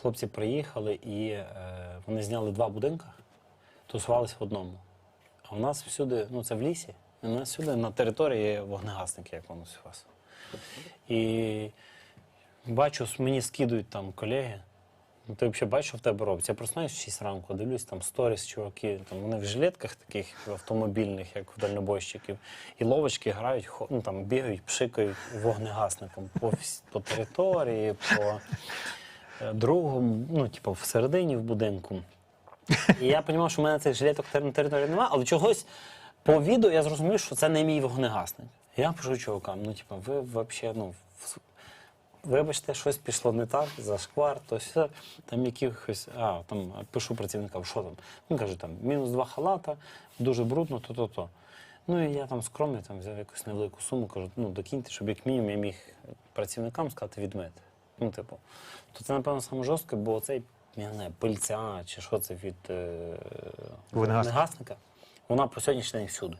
хлопці приїхали і е, вони зняли два будинки, тусувалися в одному. А у нас всюди, ну це в лісі, у нас всюди на території вогнегасники, як воно у вас. І бачу, мені скидують там колеги. Ну, ти взагалі бачиш, що в тебе робиться? Я проснаюсь в 6 ранку, дивлюсь, там сторіс, чуваки, там вони в жилетках таких автомобільних, як в дальнобойщиків, і ловочки грають, хо- ну, там, бігають, пшикають вогнегасником по, по території, по другому, ну, типу, всередині в будинку. І я розумів, що в мене цих жилеток на території немає, але чогось по відео я зрозумів, що це не мій вогнегасник. Я пишу чувакам, ну, типу, ви взагалі, ну, вибачте, щось пішло не так, зашквар, то все. Там якихось, а, там пишу працівникам, що там. Він каже, там, мінус два халата, дуже брудно, то-то, то. Ну і я там скромний там взяв якусь невелику суму, кажу, ну докиньте, щоб як мінімум я міг працівникам сказати відмити. Ну, типу, то це, напевно, саме жорстко, бо цей, я не знаю, пильця чи що це від е, Вогнегасник. вогнегасника, вона по сьогоднішній день всюди.